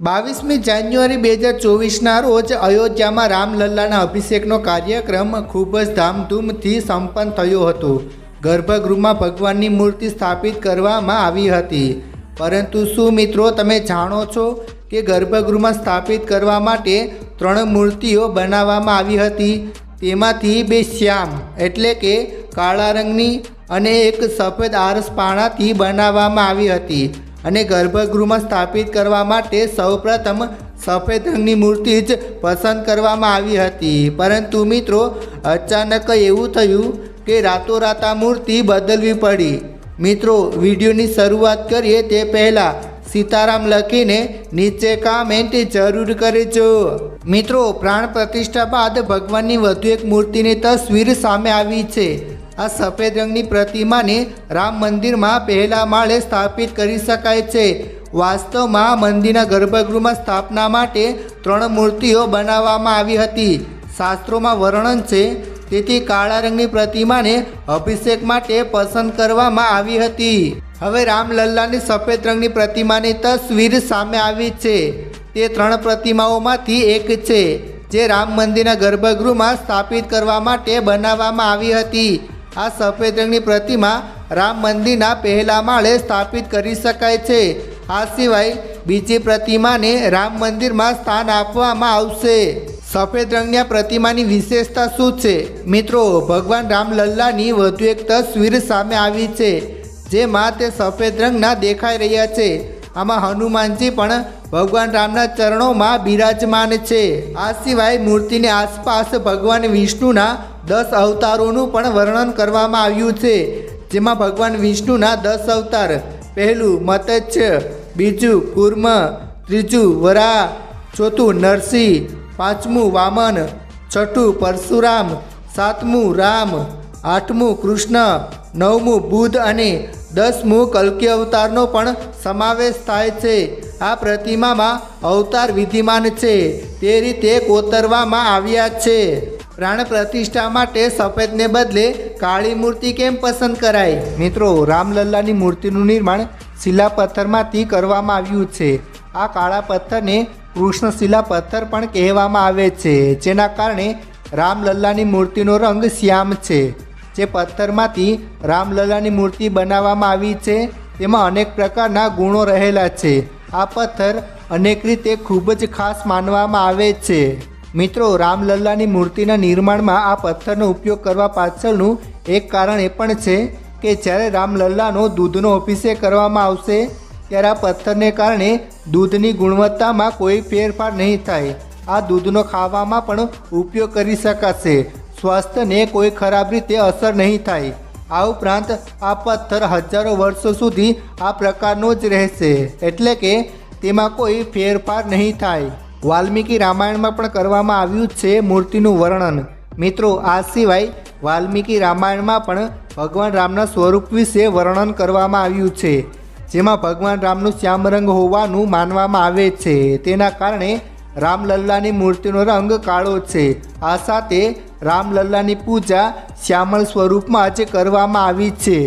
બાવીસમી જાન્યુઆરી બે હજાર ચોવીસના રોજ અયોધ્યામાં રામલલ્લાના અભિષેકનો કાર્યક્રમ ખૂબ જ ધામધૂમથી સંપન્ન થયો હતો. ગર્ભગૃહમાં ભગવાનની મૂર્તિ સ્થાપિત કરવામાં આવી હતી. પરંતુ શું મિત્રો તમે જાણો છો કે ગર્ભગૃહમાં સ્થાપિત કરવા માટે ત્રણ મૂર્તિઓ બનાવવામાં આવી હતી? તેમાંથી બે શ્યામ એટલે કે કાળા રંગની અને એક સફેદ આરસ પાણાથી બનાવવામાં આવી હતી. અને ગર્ભગૃહમાં સ્થાપિત કરવા માટે સૌપ્રથમ સફેદ રંગની મૂર્તિ જ પસંદ કરવામાં આવી હતી. પરંતુ મિત્રો, અચાનક એવું થયું કે રાતોરાત આ મૂર્તિ બદલવી પડી. મિત્રો, વિડીયોની શરૂઆત કરીએ તે પહેલાં સીતારામ લખીને નીચે કામેન્ટ જરૂર કરજો. મિત્રો, પ્રાણ પ્રતિષ્ઠા બાદ ભગવાનની વધુ એક મૂર્તિની તસવીર સામે આવી છે. આ સફેદ રંગની પ્રતિમાને રામ મંદિરમાં પહેલા માળે સ્થાપિત કરી શકાય છે. વાસ્તવમાં મંદિરના ગર્ભગૃહમાં સ્થાપના માટે ત્રણ મૂર્તિઓ બનાવવામાં આવી હતી. શાસ્ત્રોમાં વર્ણન છે, તેથી કાળા રંગની પ્રતિમાને અભિષેક માટે પસંદ કરવામાં આવી હતી. હવે રામલલ્લાની સફેદ રંગની પ્રતિમાની તસવીર સામે આવી છે. તે ત્રણ પ્રતિમાઓમાંથી એક છે, જે રામ મંદિરના ગર્ભગૃહમાં સ્થાપિત કરવા માટે બનાવવામાં આવી હતી. આ સફેદ રંગની પ્રતિમા રામ મંદિરના પહેલા માળે સ્થાપિત કરી શકાય છે. આ સિવાય બીજી પ્રતિમાને રામ મંદિરમાં સ્થાન આપવામાં આવશે. સફેદ રંગની પ્રતિમાની વિશેષતા શું છે? મિત્રો, ભગવાન રામલલ્લાની વધુ એક તસવીર સામે આવી છે, જેમાં તે સફેદ રંગના દેખાઈ રહ્યા છે. આમાં હનુમાનજી પણ ભગવાન રામના ચરણોમાં બિરાજમાન છે. આ સિવાય મૂર્તિની આસપાસ ભગવાન વિષ્ણુના દસ અવતારોનું પણ વર્ણન કરવામાં આવ્યું છે. જેમાં ભગવાન વિષ્ણુના દસ અવતાર, પહેલું મત્સ્ય, બીજું કુર્મ, ત્રીજું વરા, ચોથું નરસિંહ, પાંચમું વામન, છઠ્ઠું પરશુરામ, સાતમું રામ, આઠમું કૃષ્ણ, નવમું બુદ્ધ અને દસમું કલ્કી અવતારનો પણ સમાવેશ થાય છે. આ પ્રતિમામાં અવતાર વિધિમાન છે. તે રીતે કોતરવામાં આવ્યા છે. પ્રાણ પ્રતિષ્ઠા માટે સફેદને બદલે કાળી મૂર્તિ કેમ પસંદ કરાય? મિત્રો, રામલલ્લાની મૂર્તિનું નિર્માણ શિલા પથ્થરમાંથી કરવામાં આવ્યું છે. આ કાળા પથ્થરને કૃષ્ણશિલા પથ્થર પણ કહેવામાં આવે છે, જેના કારણે રામલલ્લાની મૂર્તિનો રંગ શ્યામ છે. જે પથ્થરમાંથી રામલલ્લાની મૂર્તિ બનાવવામાં આવી છે, તેમાં અનેક પ્રકારના ગુણો રહેલા છે. આ પથ્થર અનેક રીતે ખૂબ જ ખાસ માનવામાં આવે છે. મિત્રો, રામલલ્લાની મૂર્તિના નિર્માણમાં આ પથ્થરનો ઉપયોગ કરવા પાછળનું એક કારણ એ પણ છે કે જ્યારે રામલલ્લાનો દૂધનો અભિષેક કરવામાં આવશે, ત્યારે આ પથ્થરને કારણે દૂધની ગુણવત્તામાં કોઈ ફેરફાર નહીં થાય. આ દૂધનો ખાવામાં પણ ઉપયોગ કરી શકાશે. સ્વાસ્થ્યને કોઈ ખરાબ રીતે અસર નહીં થાય. આ ઉપરાંત આ પથ્થર હજારો વર્ષો સુધી આ પ્રકારનો જ રહેશે. એટલે કે તેમાં કોઈ ફેરફાર નહીં થાય. વાલ્મીકી રામાયણમાં પણ કરવામાં આવ્યું છે મૂર્તિનું વર્ણન. મિત્રો, આ સિવાય વાલ્મીકી રામાયણમાં પણ ભગવાન રામના સ્વરૂપ વિશે વર્ણન કરવામાં આવ્યું છે. જેમાં ભગવાન રામનું શ્યામરંગ હોવાનું માનવામાં આવે છે. તેના કારણે રામલલ્લાની મૂર્તિનો રંગ કાળો છે. આ સાથે રામલલ્લાની પૂજા શ્યામળ સ્વરૂપમાં જ કરવામાં આવી છે.